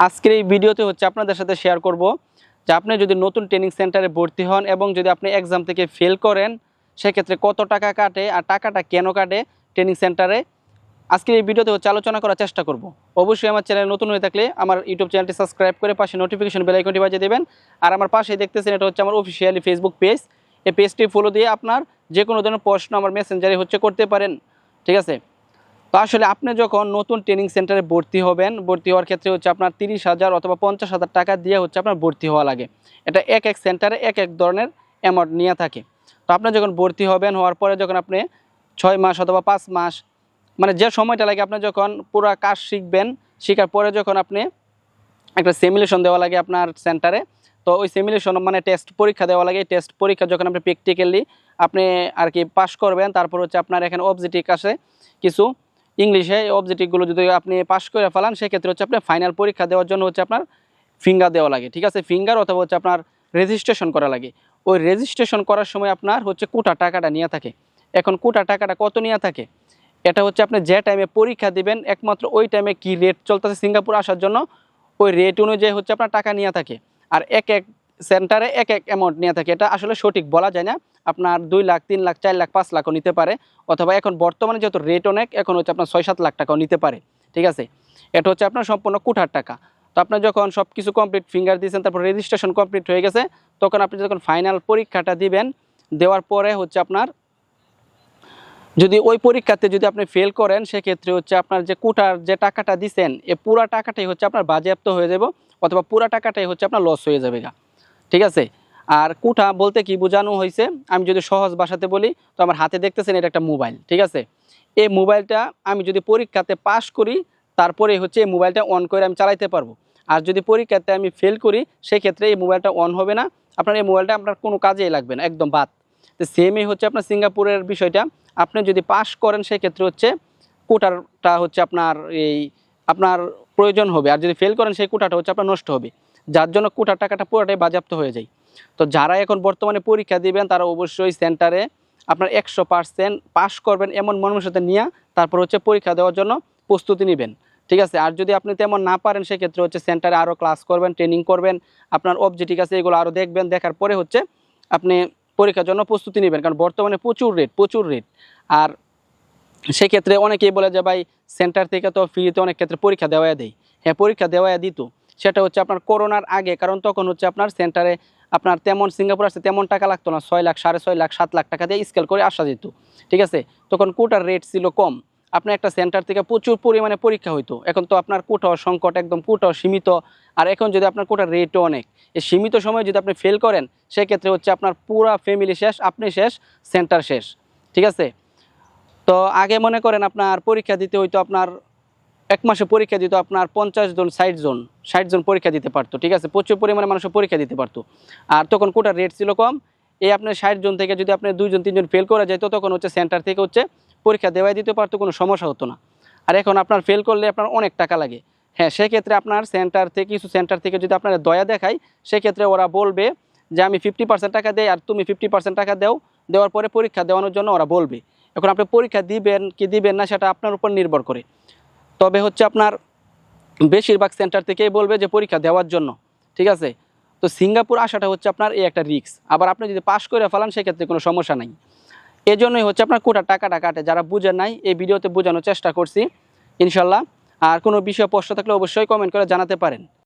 আজকের এই ভিডিওতে হচ্ছে আপনাদের সাথে শেয়ার করব যে আপনি যদি নতুন ট্রেনিং সেন্টারে ভর্তি হন এবং যদি আপনি এক্সাম থেকে ফেল করেন, সেক্ষেত্রে কত টাকা কাটে আর টাকাটা কেন কাটে ট্রেনিং সেন্টারে আজকের এই ভিডিওতে হচ্ছে আলোচনা করার চেষ্টা করব। অবশ্যই আমার চ্যানেল নতুন হয়ে থাকলে আমার ইউটিউব চ্যানেলটি সাবস্ক্রাইব করে পাশে নোটিফিকেশন বেল আইকনটি বাজিয়ে দেবেন। আর আমার পাশে দেখতেছেন এটা হচ্ছে আমার অফিসিয়ালি ফেসবুক পেজ এই পেজটি ফলো দিয়ে আপনার যে কোনো ধরনের প্রশ্ন আমার মেসেঞ্জারে হচ্ছে করতে পারেন। ঠিক আছে? তো আসলে আপনি যখন নতুন ট্রেনিং সেন্টারে ভর্তি হবেন, ভর্তি হওয়ার ক্ষেত্রে হচ্ছে আপনার তিরিশ হাজার অথবা পঞ্চাশ হাজার টাকা দিয়ে হচ্ছে আপনার ভর্তি হওয়া লাগে। এটা এক এক সেন্টারে এক এক ধরনের অ্যামাউন্ট নিয়ে থাকে। তো আপনি যখন ভর্তি হবেন, হওয়ার পরে যখন আপনি ছয় মাস অথবা পাঁচ মাস মানে যে সময়টা লাগে আপনি যখন পুরো কাজ শিখবেন, শেখার পরে যখন আপনি একটা সিমুলেশন দেওয়া লাগে আপনার সেন্টারে তো ওই সিমুলেশন মানে টেস্ট পরীক্ষা দেওয়া লাগে। টেস্ট পরীক্ষা যখন আপনি প্র্যাকটিক্যালি আপনি আর কি পাস করবেন, তারপর হচ্ছে আপনার এখানে অবজেক্টিভ আসে কিছু ইংলিশে এই অবজেক্টিভগুলো যদি আপনি পাস করে ফেলান, সেক্ষেত্রে হচ্ছে আপনি ফাইনাল পরীক্ষা দেওয়ার জন্য হচ্ছে আপনার ফিঙ্গার দেওয়া লাগে, ঠিক আছে? ফিঙ্গার অথবা হচ্ছে আপনার রেজিস্ট্রেশন করা লাগে। ওই রেজিস্ট্রেশন করার সময় আপনার হচ্ছে কোটা টাকাটা নিয়ে থাকে। এখন কোটা টাকাটা কত নিয়ে থাকে? এটা হচ্ছে আপনি যে টাইমে পরীক্ষা দিবেন, একমাত্র ওই টাইমে কি রেট চলতেছে সিঙ্গাপুর আসার জন্য, ওই রেট অনুযায়ী হচ্ছে আপনার টাকা নিয়ে থাকে। আর এক এক সেন্টারে এক এক অ্যামাউন্ট নিয়ে থাকে। এটা আসলে সঠিক বলা যায় না। আপনার দুই লাখ, তিন লাখ, চার লাখ, পাঁচ লাখও নিতে পারে। অথবা এখন বর্তমানে যেহেতু রেট অনেক, এখন হচ্ছে আপনার ছয়, সাত লাখ টাকাও নিতে পারে। ঠিক আছে? এটা হচ্ছে আপনার সম্পূর্ণ কুঠার টাকা। তো আপনার যখন সব কিছু কমপ্লিট ফিঙ্গার দিয়েছেন, তারপর রেজিস্ট্রেশন কমপ্লিট হয়ে গেছে, তখন আপনি যখন ফাইনাল পরীক্ষাটা দিবেন, দেওয়ার পরে হচ্ছে আপনার, যদি ওই পরীক্ষাতে যদি আপনি ফেল করেন, সেক্ষেত্রে হচ্ছে আপনার যে কোটার যে টাকাটা দিছেন, এ পুরা টাকাটাই হচ্ছে আপনার বাজেয়াপ্ত হয়ে যাব, অথবা পুরা টাকাটাই হচ্ছে আপনার লস হয়ে যাবে ঠিক আছে? আর কুঠা বলতে কি বোঝানো হয়েছে, আমি যদি সহজ ভাষাতে বলি, তো আমার হাতে দেখতেছেন এটা একটা মোবাইল, ঠিক আছে? এই মোবাইলটা আমি যদি পরীক্ষাতে পাশ করি, তারপরে হচ্ছে এই মোবাইলটা অন করে আমি চালাইতে পারব। আর যদি পরীক্ষাতে আমি ফেল করি, সেক্ষেত্রে এই মোবাইলটা অন হবে না। আপনার এই মোবাইলটা আপনার কোনো কাজেই লাগবে না, একদম বাদ। তো সেমই হচ্ছে আপনার সিঙ্গাপুরের বিষয়টা। আপনি যদি পাশ করেন, সেক্ষেত্রে হচ্ছে কোটারটা হচ্ছে আপনার এই আপনার প্রয়োজন হবে। আর যদি ফেল করেন, সেই কোটাটা হচ্ছে আপনার নষ্ট হবে। যার জন্য কোটার টাকাটা পুরোটাই বাজেয়াপ্ত হয়ে যায়। তো যারা এখন বর্তমানে পরীক্ষা দিবেন, তারা অবশ্যই সেন্টারে আপনার একশো পার্সেন্ট পাস করবেন এমন মনের সাথে নিয়ে তারপর হচ্ছে পরীক্ষা দেওয়ার জন্য প্রস্তুতি নেবেন। ঠিক আছে? আর যদি আপনি তেমন না পারেন, সেক্ষেত্রে হচ্ছে সেন্টারে আরও ক্লাস করবেন, ট্রেনিং করবেন, আপনার অবজেক্টিভ আছে, এগুলো আরও দেখবেন, দেখার পরে হচ্ছে আপনি পরীক্ষার জন্য প্রস্তুতি নেবেন, কারণ বর্তমানে প্রচুর রেট প্রচুর রেট আর সেক্ষেত্রে অনেকেই বলে যে, ভাই, সেন্টার থেকে তো ফ্রিতে অনেক ক্ষেত্রে পরীক্ষা দেওয়া দেয়। হ্যাঁ পরীক্ষা দেওয়া দিত। সেটা হচ্ছে আপনার করোনার আগে, কারণ তখন হচ্ছে আপনার সেন্টারে আপনার তেমন সিঙ্গাপুর আসতে তেমন টাকা লাগতো না, ছয় লাখ, সাড়ে ছয় লাখ, সাত লাখ টাকা দিয়ে স্কেল করে আসা যেত, ঠিক আছে? তখন কোটার রেট ছিল কম। আপনার একটা সেন্টার থেকে প্রচুর পরিমাণে পরীক্ষা হইতো। এখন তো আপনার কোটাও সংকট, একদম কোটাও সীমিত। আর এখন যদি আপনার কোটার রেটও অনেক, এই সীমিত সময়ে যদি আপনি ফেল করেন, সেক্ষেত্রে হচ্ছে আপনার পুরা ফ্যামিলি শেষ, আপনি শেষ সেন্টার শেষ, ঠিক আছে? তো আগে মনে করেন আপনার পরীক্ষা দিতে হইতো আপনার এক মাসে পরীক্ষা দিত আপনার পঞ্চাশ জন, ষাট জন ষাট জন পরীক্ষা দিতে পারতো, ঠিক আছে? প্রচুর পরিমাণে মানুষ পরীক্ষা দিতে পারতো। আর তখন কোটার রেট ছিল কম। এই আপনার ষাট জন থেকে যদি আপনি দুইজন তিনজন ফেল করা যেত তখন হচ্ছে সেন্টার থেকে হচ্ছে পরীক্ষা দেওয়াই দিতে পারতো, কোনো সমস্যা হতো না। আর এখন আপনার ফেল করলে আপনার অনেক টাকা লাগে। হ্যাঁ সেক্ষেত্রে আপনার সেন্টার থেকে, কিছু সেন্টার থেকে যদি আপনার দয়া দেখায় সেক্ষেত্রে ওরা বলবে যে, আমি ফিফটি পার্সেন্ট টাকা দেয় আর তুমি ফিফটি পার্সেন্ট টাকা দেও। দেওয়ার পরে পরীক্ষা দেওয়ানোর জন্য ওরা বলবে। এখন আপনি পরীক্ষা দিবেন কি দিবেন না, সেটা আপনার উপর নির্ভর করে। তবে হচ্ছে আপনার বেশিরভাগ সেন্টার থেকেই বলবে যে পরীক্ষা দেওয়ার জন্য, ঠিক আছে? তো সিঙ্গাপুর আসাটা হচ্ছে আপনার এই একটা রিক্স আবার আপনি যদি পাশ করে ফেলান, সেক্ষেত্রে কোনো সমস্যা নাই। এই জন্যই হচ্ছে আপনার কোটা টাকাটা কাটে। যারা বুঝে নাই, এই ভিডিওতে বোঝানোর চেষ্টা করছি, ইনশাল্লাহ। আর কোনো বিষয়ে প্রশ্ন থাকলে অবশ্যই কমেন্ট করে জানাতে পারেন।